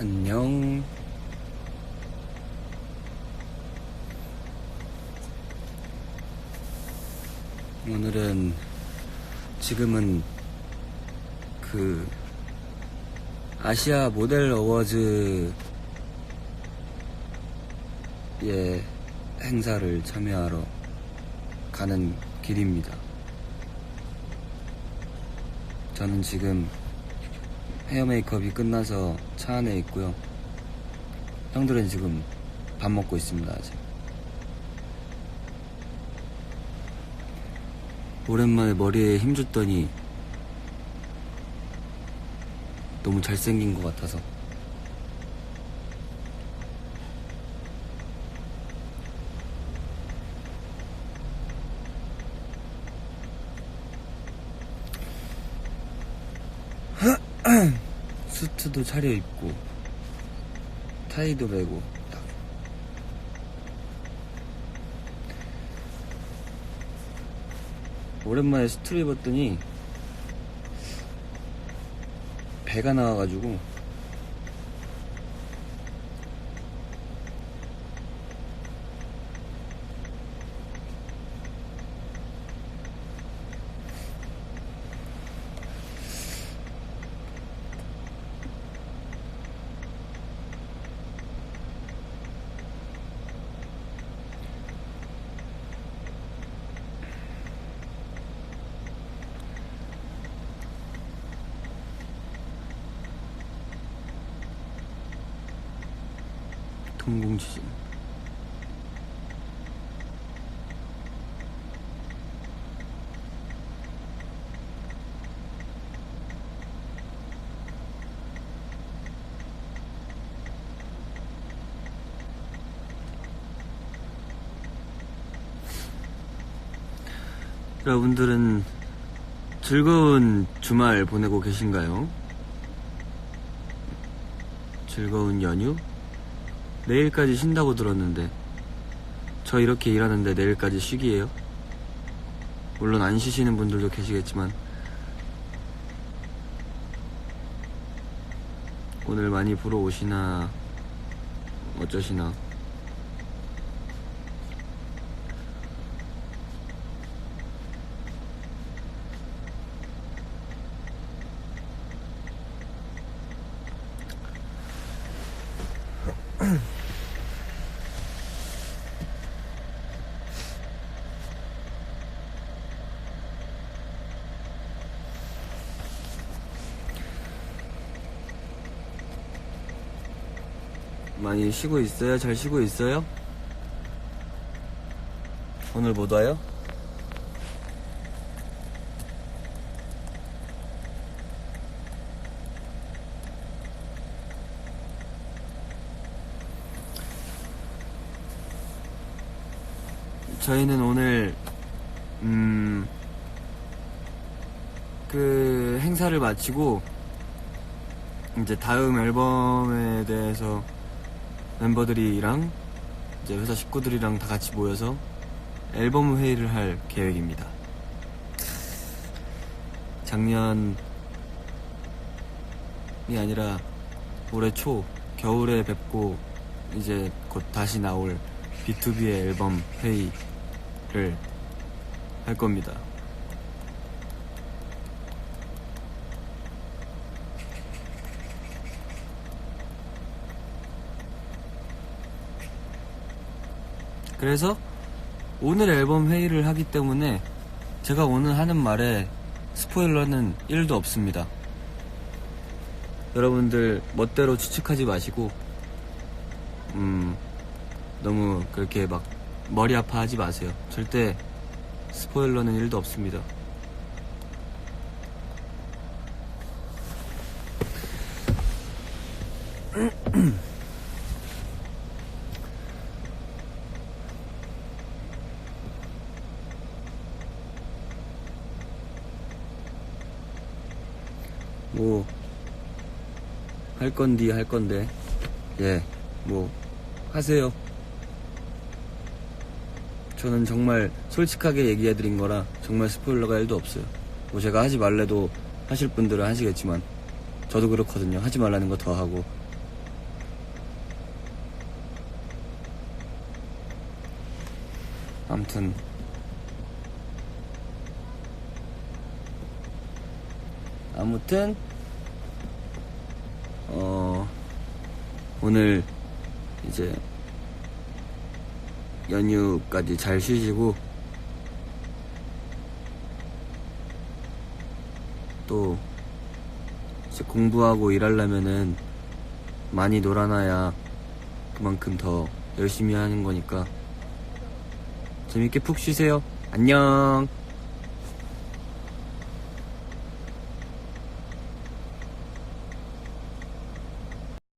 안녕. 오늘은 지금은 그 아시아 모델 어워즈의 행사를 참여하러 가는 길입니다. 저는 지금 헤어 메이크업이 끝나서 차 안에 있고요. 형들은 지금 밥 먹고 있습니다, 아직. 오랜만에 머리에 힘 줬더니 너무 잘생긴 것 같아서. 수트도 차려입고 타이도 메고 딱. 오랜만에 수트를 입었더니 배가 나와가지고 동공지진 여러분들은 즐거운 주말 보내고 계신가요? 즐거운 연휴? 내일까지 쉰다고 들었는데 저 이렇게 일하는데 내일까지 쉬기예요? 물론 안 쉬시는 분들도 계시겠지만 오늘 많이 보러 오시나 어쩌시나 많이 쉬고 있어요? 잘 쉬고 있어요? 오늘 못 와요? 저희는 오늘 음, 그 행사를 마치고 이제 다음 앨범에 대해서 멤버들이랑 이제 회사 식구들이랑 다 같이 모여서 앨범 회의를 할 계획입니다. 작년이 아니라 올해 초 겨울에 뵙고 이제 곧 다시 나올 B2B의 앨범 회의를 할 겁니다. 그래서 오늘 앨범 회의를 하기 때문에 제가 오늘 하는 말에 스포일러는 1도 없습니다. 여러분들 멋대로 추측하지 마시고 음 너무 그렇게 막 머리 아파하지 마세요. 절대 스포일러는 1도 없습니다. 뭐 할 건디 할 건데. 예 뭐 하세요. 저는 정말 솔직하게 얘기해 드린 거라 정말 스포일러가 1도 없어요. 뭐 제가 하지 말래도 하실 분들은 하시겠지만 저도 그렇거든요. 하지 말라는 거 더 하고. 아무튼 아무튼 어 오늘 이제 연휴까지 잘 쉬시고 또 이제 공부하고 일하려면은 많이 놀아놔야 그만큼 더 열심히 하는 거니까 재밌게 푹 쉬세요. 안녕.